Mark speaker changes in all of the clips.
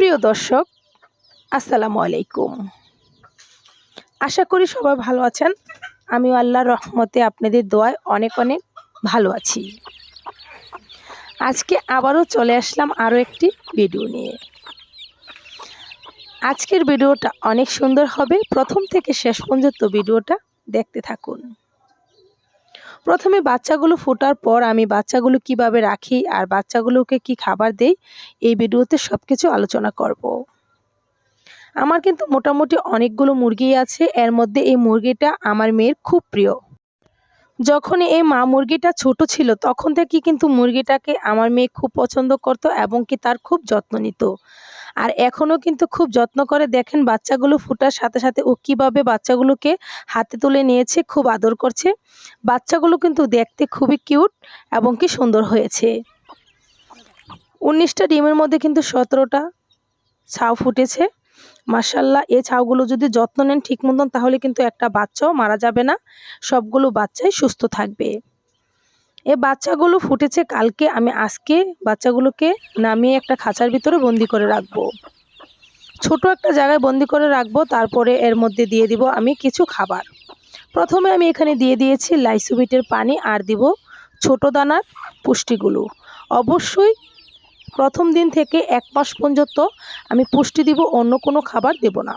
Speaker 1: প্রিয় দর্শক, আসসালামু আলাইকুম। আশা করি সবাই ভালো আছেন। আমিও আল্লাহর রহমতে আপনাদের দোয়ায় অনেক অনেক ভালো আছি। আজকে আবারও চলে আসলাম আরও একটি ভিডিও নিয়ে। আজকের ভিডিওটা অনেক সুন্দর হবে। প্রথম থেকে শেষ পর্যন্ত ভিডিওটা দেখতে থাকুন। প্রথমে বাচ্চাগুলো ফোটার পর আমি বাচ্চাগুলো কীভাবে রাখি আর বাচ্চাগুলোকে কি খাবার দেই, এই ভিডিওতে সব কিছু আলোচনা করব। আমার কিন্তু মোটামুটি অনেকগুলো মুরগি আছে, এর মধ্যে এই মুরগিটা আমার মেয়ের খুব প্রিয় যখন এই মা মুরগিটা ছোট ছিল, তখন থেকে কিন্তু মুরগিটাকে আমার মেয়ে খুব পছন্দ করত এবং কি তার খুব যত্ন নিত আর এখনও কিন্তু খুব যত্ন করে দেখেন বাচ্চাগুলো ফুটার সাথে সাথে ও কীভাবে বাচ্চাগুলোকে হাতে তুলে নিয়েছে, খুব আদর করছে। বাচ্চাগুলো কিন্তু দেখতে খুবই কিউট এবং কি সুন্দর হয়েছে। উনিশটা ডিমের মধ্যে কিন্তু সতেরোটা ছাউ ফুটেছে। মার্শাল্লাহ এ ছাউগুলো যদি যত্ন নেন ঠিক মতন, তাহলে কিন্তু একটা বাচ্চাও মারা যাবে না। সবগুলো বাচ্চাই সুস্থ থাকবে। এ বাচ্চাগুলো ফুটেছে কালকে, আমি আজকে বাচ্চাগুলোকে নামিয়ে একটা খাঁচার ভিতরে বন্দি করে রাখব। ছোট একটা জায়গায় বন্দি করে রাখব, তারপরে এর মধ্যে দিয়ে দিব আমি কিছু খাবার। প্রথমে আমি এখানে দিয়ে দিয়েছি লাইসুবিটের পানি আর দিব ছোট দানার পুষ্টিগুলো। অবশ্যই প্রথম দিন থেকে এক মাস পর্যন্ত আমি পুষ্টি দিব, অন্য কোনো খাবার দেব না।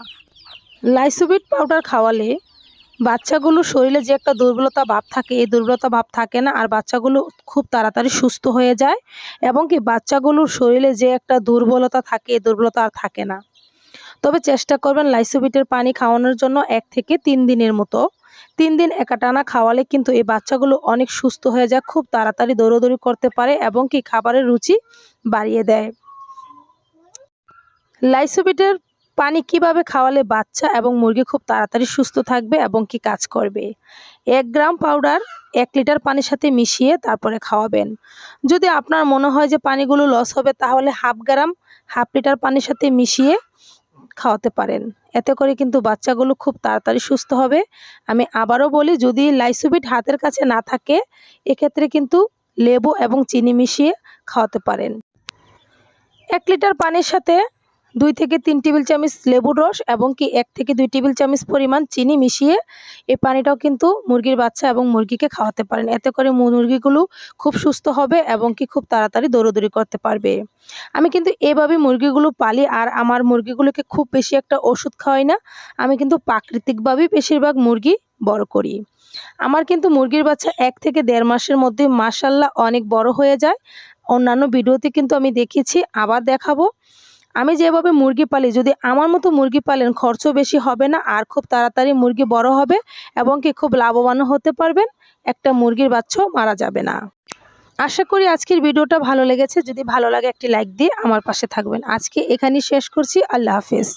Speaker 1: লাইসোবিট পাউডার খাওয়ালে বাচ্চাগুলো শরীরে যে একটা দুর্বলতা ভাব থাকে, এই দুর্বলতা ভাব থাকে না, আর বাচ্চাগুলো খুব তাড়াতাড়ি সুস্থ হয়ে যায় এবং কি বাচ্চাগুলোর শরীরে যে একটা দুর্বলতা থাকে, এই দুর্বলতা আর থাকে না। তবে চেষ্টা করবেন লাইসোবিটের পানি খাওয়ানোর জন্য এক থেকে তিন দিনের মতো। তিন দিন একাটানা খাওয়ালে কিন্তু এই বাচ্চাগুলো অনেক সুস্থ হয়ে যায়, খুব তাড়াতাড়ি দৌড়দৌড়ি করতে পারে এবং কি খাবারের রুচি বাড়িয়ে দেয়। লাইসোবিটের পানি কীভাবে খাওয়ালে বাচ্চা এবং মুরগি খুব তাড়াতাড়ি সুস্থ থাকবে এবং কি কাজ করবে? এক গ্রাম পাউডার এক লিটার পানির সাথে মিশিয়ে তারপরে খাওয়াবেন। যদি আপনার মনে হয় যে পানিগুলো লস হবে, তাহলে হাফ গ্রাম, হাফ লিটার পানির সাথে মিশিয়ে খাওয়াতে পারেন। এতে করে কিন্তু বাচ্চাগুলো খুব তাড়াতাড়ি সুস্থ হবে। আমি আবারও বলি, যদি লাইসোবিট হাতের কাছে না থাকে, এক্ষেত্রে কিন্তু লেবু এবং চিনি মিশিয়ে খাওয়াতে পারেন। এক লিটার পানির সাথে দুই থেকে তিন টেবিল চামচ লেবুর রস এবং কি এক থেকে দুই টেবিল চামচ পরিমাণ চিনি মিশিয়ে এই পানিটাও কিন্তু মুরগির বাচ্চা এবং মুরগিকে খাওয়াতে পারেন। এতে করে মুরগিগুলো খুব সুস্থ হবে এবং কি খুব তাড়াতাড়ি দৌড়দৌড়ি করতে পারবে। আমি কিন্তু এভাবে মুরগিগুলো পালি আর আমার মুরগিগুলোকে খুব বেশি একটা ওষুধ খাওয়াই না। আমি কিন্তু প্রাকৃতিকভাবেই বেশিরভাগ মুরগি বড় করি। আমার কিন্তু মুরগির বাচ্চা এক থেকে দেড় মাসের মধ্যে মাসাল্লাহ অনেক বড় হয়ে যায়। অন্যান্য ভিডিওতে কিন্তু আমি দেখিয়েছি, আবার দেখাবো। আমি যেভাবে মুরগি পালি, যদি আমার মতো মুরগি পালেন, খরচও বেশি হবে না, আর খুব তাড়াতাড়ি মুরগি বড় হবে এবং কি খুব লাভবানও হতে পারবেন, একটা মুরগির বাচ্চাও মারা যাবে না। আশা করি আজকের ভিডিওটা ভালো লেগেছে। যদি ভালো লাগে একটি লাইক দিয়ে আমার পাশে থাকবেন। আজকে এখানেই শেষ করছি। আল্লাহ হাফেজ।